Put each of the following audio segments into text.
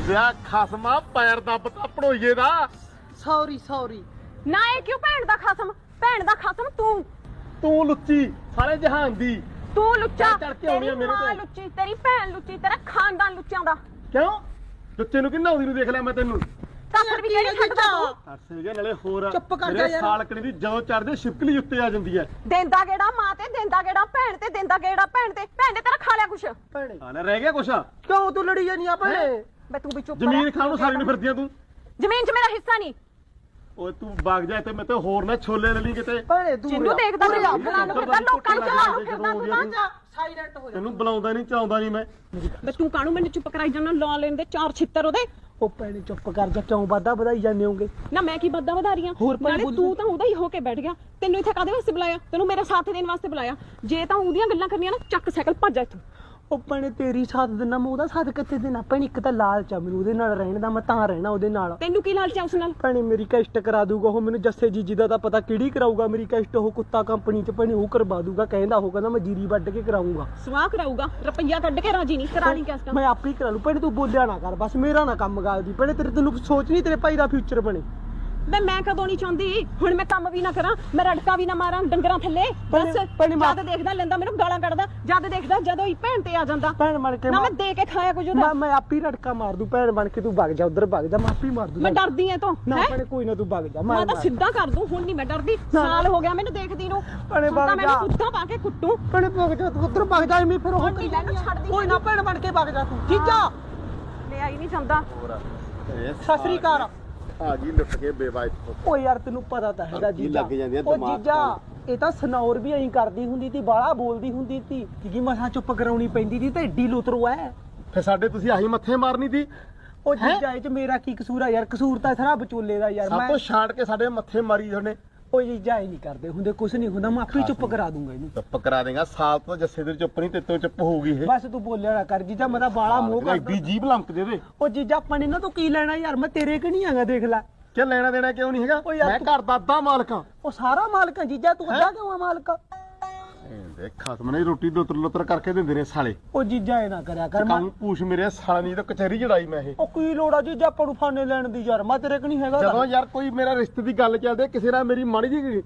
ਦਿਆ ਖਸਮਾ ਪੈਰ ਦੱਬ ਤਾ ਪੜੋਈਏ ਦਾ। Sorry sorry. ਨਾ ਇਹ ਕਿਉਂ ਭੈਣ ਦਾ ਖਸਮ? ਭੈਣ ਦਾ ਖਸਮ ਤੂੰ। ਤੂੰ ਲੁੱਚੀ ਸਾਰੇ ਜਹਾਨ ਦੀ। ਤੂੰ ਲੁੱਚਾ। ਚੜ੍ਹ ਕੇ ਆਉਣੀ ਆ ਤੇਰੀ ਮੇਰੇ ਮਾਂ ਤੇ। ਲੁੱਚੀ ਤੇਰੀ ਭੈਣ ਲੁੱਚੀ ਤੇਰਾ ਖਾਨਦਾਨ ਲੁੱਚਾਂ ਦਾ। ਕਿਉਂ? ਲੁੱਚੇ ਨੂੰ ਕਿੰਨਾ ਆਉਂਦੀ ਨੂੰ ਦੇਖ ਲਿਆ ਮੈਂ ਤੈਨੂੰ? ਕਾਸਰ ਵੀ ਕਿਹੜੀ ਛੱਡਦਾ ਤੂੰ? ਅਰਸੇ ਗਿਆ ਨਾਲੇ ਹੋਰ। ਚੁੱਪ ਕਰ ਮੇਰੇ ਜਾ ਯਾਰ। ਸਾਲਕਣੀ ਦੀ ਜਦੋਂ ਚੜਦੇ ਛਿਪਕਲੀ ਉੱਤੇ ਆ ਜਾਂਦੀ ਹੈ। ਦਿੰਦਾ ਗੇੜਾ ਮਾਂ ਤੇ ਦਿੰਦਾ ਗੇੜਾ ਭੈਣ ਤੇ ਦਿੰਦਾ ਗੇੜਾ ਭੈਣ ਤੇ? ਭੈਣ ਨੇ ਤੇਰਾ ਖਾ ਲਿਆ ਕੁਛ। ਭੈਣੇ ਆ ਨਾ ਰਹਿ ਗਿਆ ਕੁਛ। ਕਿਉਂ ਤੂੰ ਲੜੀ ਜਾਨੀ ਆ ਭੈਣੇ? ਬੇ ਤੂੰ ਵੀ ਚੁੱਪ ਜ਼ਮੀਨ ਰਹਿ। ਖਾਣ ਨੂੰ ਸਾਰੀ ਨੂੰ ਫਿਰਦੀਆਂ ਤੂੰ। ਜ਼ਮੀਨ 'ਚ ਮੇਰਾ ਹਿੱਸਾ ਨਹੀਂ। ਓਏ ਤੂੰ ਵਗ ਜਾ ਤੇ ਮੈਂ ਤੇ ਹੋਰ ਨਾ ਛੋਲੇ ਲੈ ਲਈ ਕਿਤੇ। ਭੈਣੇ ਤੂੰ ਜਿੰਨੂੰ ਦੇਖਦਾ ਆ, ਬਣਾ ਨੂੰ ਫਿਰਦਾ ਲੋਕਾਂ ਨੂੰ ਚਲਾ ਨੂੰ ਫਿਰਦਾ ਤੂੰ ਤਾਂ ਜਾ। ਸਾਈਲੈਂਟ ਹੋ ਜਾ ਤੈਨੂੰ ਬੁਲਾਉਂਦਾ ਨਹੀਂ ਚਾਹੁੰਦਾ ਨਹੀਂ ਮੈਂ। ਬੇ ਤੂੰ ਕਾਹਨੂੰ ਮੈਨੂੰ ਚੁੱਪ ਕਰਾਈ ਜਾਣਾ ਲਾ ਲੈਂਦੇ ਚਾਰ ਛਿੱਤਰ ਉਹਦੇ। ਉਹ ਭੈਣੇ ਚੁੱਪ ਕਰ ਜਾ ਕਿਉਂ ਵਾਦਾ ਵਧਾਈ ਜਾਂਦੇ ਹੋਗੇ? ਨਾ ਮੈਂ ਕੀ ਬੱਦਾ ਵਧਾ ਰਹੀ ਹਾਂ? ਹੋਰ ਭਾਈ ਨਾਲੇ ਬੋਲੀ ਤੂੰ ਤਾਂ ਉਹਦਾ ਹੀ ਹੋ ਕੇ ਬੈਠ ਗਿਆ। ਤੈਨੂੰ ਇੱਥੇ ਕਾਦੇ ਵਾਸਤੇ ਬੁਲਾਇਆ? ਤੈਨੂੰ ਮੇਰੇ ਸਾਥ ਦੇਣ ਵਾਸਤੇ ਬੁਲਾਇਆ। ਜੇ ਤਾਂ ਉਹਦੀਆਂ ਗੱਲਾਂ ਕਰਨੀਆਂ ਨਾ ਚੱਕ ਸਾਈਕਲ ਭੱਜ ਜਾ ਇੱਥੋਂ। ਉਹ ਭੈਣੇ ਤੇਰੀ ਸਾਥ ਦਿਨਾ ਮੈਂ ਉਹਦਾ ਸਾਥ ਕਿੱਥੇ ਦੇਣਾ। ਭੈਣੇ ਇੱਕ ਤਾਂ ਲਾਲਚ ਆ ਮੈਨੂੰ ਉਹਦੇ ਨਾਲ ਰਹਿਣ ਦਾ ਮੈਂ ਤਾਂ ਰਹਿਣਾ ਉਹਦੇ ਨਾਲ। ਤੈਨੂੰ ਕੀ ਲਾਲਚ ਆ ਉਸ ਨਾਲ? ਭੈਣੇ ਮੇਰੀ ਕੈਸਟ ਕਰਾ ਦੂਗਾ ਉਹ ਮੈਨੂੰ ਜੱਸੇ ਜੀਜੀ ਦਾ ਤਾਂ ਪਤਾ ਕਿਹੜੀ ਕਰਾਊਗਾ। ਮੇਰੀ ਕੈਸਟ ਉਹ ਕੁੱਤਾ ਕੰਪਨੀ ਚ ਭੈਣੇ ਉਹ ਕਰਵਾ ਦੂਗਾ ਕਹਿੰਦਾ ਉਹ ਕਹਿੰਦਾ ਮੈਂ ਜੀਰੀ ਵੱਢ ਕੇ ਕਰਾਊਂਗਾ। ਸਵਾਹ ਕਰਾਊਗਾ ਰੁਪਈਆ ਕੱਢ ਕੇ ਰਾਜੀ ਨਹੀਂ ਕਰਾ ਨਹੀਂ ਕਿਸ ਕੰਮ ਮੈਂ ਆਪੇ ਹੀ ਕਰਾ ਲੂ ਭੈਣੇ ਤੂੰ ਬੋਲਿਆ ਨਾ ਕਰ ਬਸ ਮੇਰਾ ਨਾ ਕੰਮ ਗਾਲਦੀ ਭੈਣੇ ਤੇਰੇ ਤੈਨੂੰ ਸੋਚ ਨਹੀਂ ਤੇਰੇ ਭਾਈ ਦਾ ਫਿਊਚਰ ਬਣੇ। ਮੈਂ ਮੈਂ ਕਦੋਂ ਨਹੀਂ ਚਾਹੁੰਦੀ? ਹੁਣ ਮੈਂ ਕੰਮ ਵੀ ਨਾ ਕਰਾਂ ਮੈਂ ਰੜਕਾ ਵੀ ਨਾ ਮਾਰਾਂ ਡੰਗਰਾਂ ਥੱਲੇ। ਬਸ ਭੈਣੇ- ਭੈਣੇ ਮਾਂ- ਜਦ ਦੇਖਦਾ ਲੈਂਦਾ ਮੈਨੂੰ ਗਾਲਾਂ ਕੱਢਦਾ। ਜਦ ਦੇਖਦਾ ਜਦੋਂ ਹੀ ਭੈਣ ਤੇ ਆ ਜਾਂਦਾ। ਭੈਣ ਬਣ ਕੇ ਨਾ ਮੈਂ ਮਾਰ- ਦੇ ਕੇ ਖਾਇਆ ਕੁਝ ਉਹਦਾ। ਮੈਂ ਮੈਂ ਆਪੇ ਹੀ ਰੜਕਾ ਮਾਰ ਦੂੰ ਭੈਣ ਬਣ ਕੇ ਤੂੰ ਵਗ ਜਾ ਉਧਰ ਵਗ ਜਾ ਮੈਂ ਆਪੇ ਹੀ ਮਾਰ ਦੂੰ। ਮੈਂ ਡਰਦੀ ਐ ਤੋਂ ਨਾ ਹੈਂ? ਭੈਣੇ ਕੋਈ ਨਾ ਤੂੰ ਵਗ ਜਾ ਮੈਂ ਮਾਰ ਤਾਂ ਮਾਰ। ਸਿੱਧਾ ਕਰ ਦੂੰ ਹੁਣ ਨਹੀਂ ਮੈਂ ਡਰਦੀ। ਨਾ। ਸਾਲ ਹੋ ਗਿਆ ਮੈਨੂੰ ਦੇਖਦੀ ਨੂੰ। ਭੈਣੇ ਹੁਣ ਤਾਂ ਜਾ। ਕੁੱਤਾ ਪਾ ਕੇ ਕੁੱਟੂ। ਭੈਣੇ ਵਗ ਜਾ ਤੂੰ ਉਧਰ ਵਗ ਜਾ ਐਵੇਂ ਫਿਰ ਉਹ ਹੁਣ ਕੋਈ ਨਾ ਭੈਣ ਬਣ ਕੇ ਵਗ ਜਾ ਤੂੰ। ਜੀਜਾ ਲੈ ਆਈ ਨਹੀਂ ਜਾਂਦਾ ਸਤਿ ਸ੍ਰੀ ਅਕਾਲ। ਆ ਗਈ ਲੁੱਟ ਕੇ ਬੇਵਾਇਤ ਓ ਯਾਰ ਤੈਨੂੰ ਪਤਾ ਤਾਂ ਹੈਗਾ ਅੱਗੀ ਜੀਜਾ। ਲੱਗ ਜਾਂਦੀ ਆ ਓ ਦਿਮਾਗ ਜੀਜਾ ਇਹ ਤਾਂ ਸਨੌਰ ਵੀ ਐਂ ਕਰਦੀ ਹੁੰਦੀ ਤੀ ਬਾਲਾ ਬੋਲਦੀ ਹੁੰਦੀ ਤੀ ਕਿ ਮਸਾਂ ਚੁੱਪ ਕਰਾਉਣੀ ਪੈਂਦੀ ਤੀ ਤੇ ਏਡੀ ਲੁਤਰੋ ਐ। ਫਿਰ ਸਾਡੇ ਤੁਸੀਂ ਆਹੀ ਮੱਥੇ ਮਾਰਨੀ ਸੀ। ਓ ਜੀਜਾ ਇਹ ਚ ਮੇਰਾ ਕੀ ਕਸੂਰ ਆ? ਯਾਰ ਕਸੂਰ ਤਾਂ ਸਾਰਾ ਵਿਚੋਲੇ ਦਾ ਯਾਰ ਸਭ ਮੈਂ ਕੁਝ ਛਾੜ ਕੇ ਸਾਡੇ ਮੱਥੇ ਮਾਰੀ ਤੁਹਾਡੇ ਓ ਜੀਜਾ ਐ ਨਹੀਂ ਕਰਦੇ ਹੁੰਦੇ ਕੁਛ ਨਹੀਂ ਹੁੰਦਾ ਮੈਂ ਆਪੇ ਹੀ ਚੁੱਪ ਕਰਾ ਦੂੰਗਾ ਇਹਨੂੰ। ਚੁੱਪ ਕਰਾ ਦੇਗਾ ਸਾਲ ਤੋਂ ਜੱਸੇ ਦੇ ਚੁੱਪ ਨਹੀਂ ਤੇਤੋਂ ਚੁੱਪ ਹੋਊਗੀ ਇਹ। ਬਸ ਤੂੰ ਬੋਲਿਆ ਨਾ ਕਰ ਜੀਜਾ ਮੈਂ ਤਾਂ ਬਾਲਾ ਮੋਹ ਐਡੀ ਕਰਦਾ। ਜੀਬ ਲੰਕ ਦੇ ਦੇ ਓ ਜੀਜਾ ਆਪਾਂ ਨੇ ਨਾ ਤੂੰ ਕੀ ਲੈਣਾ ਯਾਰ ਮੈਂ ਤੇਰੇ ਕਿ ਨਹੀਂ ਆਗਾ ਦੇਖ ਲੈ। ਕਿ ਲੈਣਾ ਦੇਣਾ ਕਿਉਂ ਨਹੀਂ ਹੈਗਾ? ਮੈਂ ਤੂੰ- ਘਰ ਦਾ ਅੱਧਾ ਮਾਲਕਾਂ ਉਹ ਸਾਰਾ ਮਾਲਕ ਜੀਜਾ ਤੂੰ ਅੱਧਾ ਕਿਉਂ ਆ ਮਾਲਕ? ਦੇਖ ਖਸਮ ਨੇ ਰੋਟੀ ਲੁੱਤਰ ਲੁੱਤਰ ਕਰਕੇ ਦਿੰਦੇ ਨੇ ਸਾਲੇ। ਉਹ ਜੀਜਾ ਇਹ ਨਾ ਕਰਿਆ ਕਰ ਮੈਂ ਕੰਮ ਪੂਛ ਮੇਰੇ ਸਾਲਾ ਨਹੀਂ ਤਾਂ ਕਚਹਿਰੀ ਜੜਾਈ ਮੈਂ ਇਹ। ਉਹ ਕੀ ਲੋੜ ਆ ਜੀਜਾ ਆਪਾਂ ਨੂੰ ਫਾਨੇ ਲੈਣ ਦੀ ਯਾਰ? ਮੈਂ ਤੇਰੇ ਕਿ ਨਹੀਂ ਹੈਗਾ ਜਦੋਂ ਯਾਰ ਕੋਈ ਮੇਰਾ ਰਿਸ਼ਤੇ ਦੀ ਗੱਲ ਚੱਲਦੇ ਕਿਸੇ ਨਾਲ ਮੇਰੀ ਮਾੜੀ ਜੀ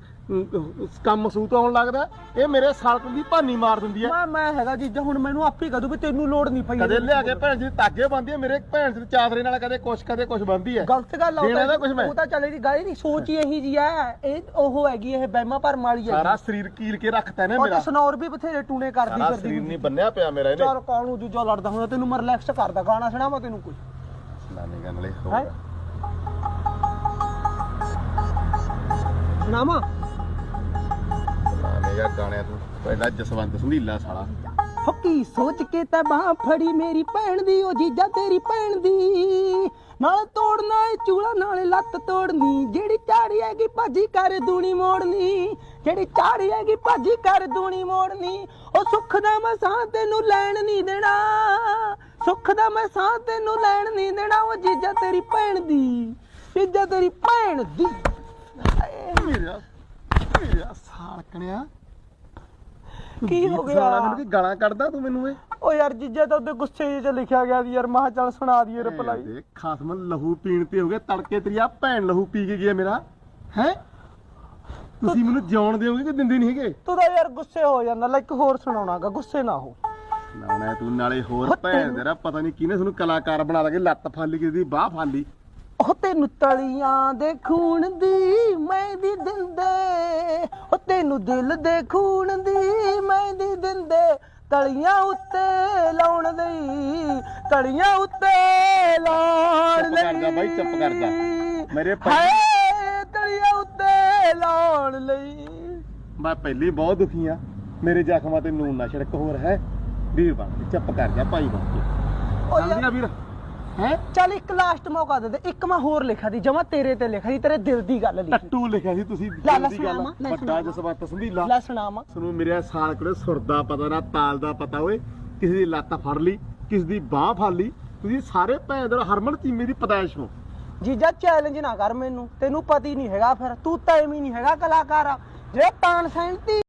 ਕੰਮ ਸੂਤ ਆਉਣ ਲੱਗਦਾ ਇਹ ਮੇਰੇ ਸਾਲਕ ਦੀ ਭਾਨੀ ਮਾਰ ਦਿੰਦੀ ਹੈ। ਮੈਂ ਮੈਂ ਹੈਗਾ ਜੀਜਾ ਹੁਣ ਮੈਨੂੰ ਆਪੇ ਕਹਦੂ ਵੀ ਤੈਨੂੰ ਲੋੜ ਨਹੀਂ ਪਈ ਕਦੇ ਲਿਆ ਕੇ ਭੈਣ ਜੀ ਤਾਗੇ ਬੰਦੀ ਹੈ ਮੇਰੇ ਭੈਣ ਜੀ ਚਾਦਰੇ ਨਾਲ ਕਦੇ ਕੁਛ ਕਦੇ ਕੁਛ ਬੰਦੀ ਹੈ। ਗਲਤ ਗੱਲ ਆ ਉਹ ਤਾਂ- ਚੱਲੇ ਦੀ ਗੱਲ ਨਹੀਂ ਸੋਚ ਹੀ ਇਹੀ ਜੀ ਐ ਇਹ ਉਹ ਹੈਗੀ ਇਹ ਬਹਿਮਾ ਭਰਮ ਵਾਲੀ ਹੈ ਸਾਰਾ ਸਰੀਰ ਕੀਲ ਕੇ ਰੱਖਤਾ ਉਹ ਮੇਰਾ। ਸਨੌਰ ਵੀ ਬਥੇਰੇ ਟੂਣੇ ਕਰਦੀ ਸਾਰਾ ਕਰਦੀ ਸਰੀਰ ਨਹੀਂ ਬੰਨਿਆ ਪਿਆ ਮੇਰਾ ਇਹਨੇ। ਚਲ ਕਾਹਨੂੰ ਜੂਜਾ ਲੜਦਾ ਹੁੰਦਾ? ਤੈਨੂੰ ਮੈਂ ਰਿਲੈਕਸ ਕਰਦਾ ਗਾਣਾ ਸੁਣਾਵਾਂ ਤੈਨੂੰ ਕੋਈ? ਨਾਨੀ ਗਨ ਨਾਲੇ ਹੈ? ਸੁਣਾਵਾਂ? ਨਾਨੀ ਗਾ ਗਾਣਿਆ ਤੂੰ ਪਹਿਲਾਂ ਜਸਵੰਤ ਸੰਧੀਲਾ ਸਾਲਾ। ਹੱਕੀ ਸੋਚ ਕੇ ਤਾਂ ਬਾਹ ਫੜੀ ਮੇਰੀ ਭੈਣ ਦੀ ਉਹ ਜੀਜਾ ਤੇਰੀ ਭੈਣ ਦੀ। ਨਾਲ ਤੋੜਨਾ ਏ ਚੂਲਾ, ਨਾਲੇ ਲੱਤ ਤੋੜਨੀ। ਜਿਹੜੀ ਚਾੜੀ ਹੈਗੀ ਭਾਜੀ ਕਰ ਦੂਣੀ ਮੋੜਨੀ। ਜਿਹੜੀ ਚਾੜੀ ਹੈਗੀ ਭਾਜੀ ਕਰ ਦੂਣੀ ਮੋੜਨੀ। ਉਹ ਸੁੱਖ ਦਾ ਮੈਂ ਸਾਹ ਤੈਨੂੰ ਲੈਣ ਨਹੀਂ ਦੇਣਾ। ਸੁੱਖ ਦਾ ਮੈਂ ਸਾਹ ਤੈਨੂੰ ਲੈਣ ਨਹੀਂ ਦੇਣਾ। ਉਹ ਜੀਜਾ ਤੇਰੀ ਭੈਣ ਦੀ, ਜੀਜਾ ਤੇਰੀ ਭੈਣ ਦੀ। ਮੇਰਾ ਮੇਰਾ ਸਾਲਕਣਿਆ ਕੀ ਹੋ ਗਿਆ? ਮੈਨੂੰ ਕੀ ਗਾਲਾਂ ਕੱਢਦਾ ਤੂੰ ਮੈਨੂੰ ਏ ਉਹ ਯਾਰ ਜੀਜਾ ਤਾਂ ਉਹਦੇ ਗੁੱਸੇ ਜਿਹੇ ਚ ਲਿਖਿਆ ਗਿਆ ਸੀ ਯਾਰ ਮੈਂ ਕਿਹਾ ਚੱਲ ਸੁਣਾ ਦਈਏ ਰਿਪਲਾਈ। ਦੇਖ ਖਾਸਮ ਲਹੂ ਪੀਣ ਤੇ ਹੋ ਗਿਆ ਤੜਕੇ ਤੇਰੀ ਆ ਭੈਣ ਲਹੂ ਪੀ ਕੇ ਗਿਆ ਮੇਰਾ। ਹੈ? ਤੁਸੀਂ ਮੈਨੂੰ ਜਿਉਣ ਦਿਓਗੇ ਕਿ ਦਿੰਦੇ ਨਹੀਂ ਹੈਗੇ? ਤੂੰ ਤਾਂ ਯਾਰ ਗੁੱਸੇ ਹੋ ਜਾਂਦਾ ਲੈ ਇੱਕ ਹੋਰ ਸੁਣਾਉਣਾਗਾ ਗੁੱਸੇ ਨਾ ਹੋ। ਨਾ ਨਾ ਤੂੰ ਨਾਲੇ ਹੋਰ ਭੈਣ ਤੇਰਾ ਪਤਾ ਨਹੀਂ ਕਿਹਨੇ ਤੁਹਾਨੂੰ ਕਲਾਕਾਰ ਬਣਾ ਲਗੇ ਲੱਤ ਫਾਲੀ ਕਿਸੇ ਦੀ ਬਾਹ ਫਾਲੀ। ਉਹ ਤੈਨੂੰ ਤਲੀਆਂ ਦੇ ਖੂਨ ਦੀ ਮਹਿੰਦੀ ਦਿੰਦੇ ਉਹ ਤੈਨੂੰ ਦਿਲ ਦੇ ਖੂਨ ਦੀ ਮਹਿੰਦੀ ਦਿੰਦੇ ਤਲੀਆਂ ਉੱਤੇ ਲਾਉਣ ਲਈ ਤਲੀਆਂ ਉੱਤੇ ਲਾਉਣ ਲਈ ਕਰ ਜਾ ਬਾਈ, ਚੁੱਪ ਕਰ ਜਾ। ਮੇਰੇ ਹਾਏ ਤਲੀਆਂ ਉੱਤੇ ਲਾਉਣ ਲਈ। ਮੈਂ ਪਹਿਲੇ ਬਹੁਤ ਦੁਖੀ ਆ। ਮੇਰੇ ਜ਼ਖਮਾਂ ਤੇ ਨੂਨ ਨਾ ਛਿੜਕ ਹੋਰ ਹੈ। ਵੀਰ ਬਣ ਚੁੱਪ ਕਰ ਜਾ ਭਾਈ ਬਣ ਕੇ। ਯਾਰ- ਗਿਆ ਵੀਰ? ਹੈ? ਚੱਲ ਇੱਕ ਲਾਸਟ ਮੌਕਾ ਦੇ ਦੇ ਇੱਕ ਮੈਂ ਹੋਰ ਲਿਖਿਆ ਦੀ ਜਮਾ ਤੇਰੇ ਤੇ ਲਿਖਿਆ ਦੀ ਤੇਰੇ ਦਿਲ ਦੀ ਗੱਲ ਲਿਖੀ। ਟੱਟੂ ਲਿਖਿਆ ਸੀ ਤੁਸੀਂ ਲੈ, ਲੈ ਸੁਣਾਵਾਂ, ਵੱਡਾ ਸੁਣਾਵਾਂ। ਜਸਵੰਤ ਸੰਧੀਲਾ। ਲੈ ਸੁਣਾਵਾਂ ਤੁਹਾਨੂੰ ਮੇਰੇ ਸਾਲ ਕੋਲੇ ਸੁਰ ਦਾ ਪਤਾ ਨਾ ਤਾਲ ਦਾ ਪਤਾ ਓਏ ਕਿਸੇ ਦੀ ਲੱਤ ਫੜ ਲਈ ਕਿਸੇ ਦੀ ਬਾਹ ਫੜ ਲਈ ਤੁਸੀਂ ਸਾਰੇ ਭੈਣ ਦੇ ਹਰਮਨ ਚੀਮੇ ਦੀ ਪਦਾਇਸ਼ ਹੋ। ਜੀਜਾ ਚੈਲੰਜ ਨਾ ਕਰ ਮੈਨੂੰ ਤੈਨੂੰ ਪਤੀ ਨਹੀਂ ਹੈਗਾ ਫਿਰ ਤੂੰ ਤਾਂ ਐਵੇਂ ਨਹੀਂ ਹੈਗਾ ਕਲਾਕਾਰ ਜਿਹੜਾ ਤਾਨ ਸੈਂਤੀ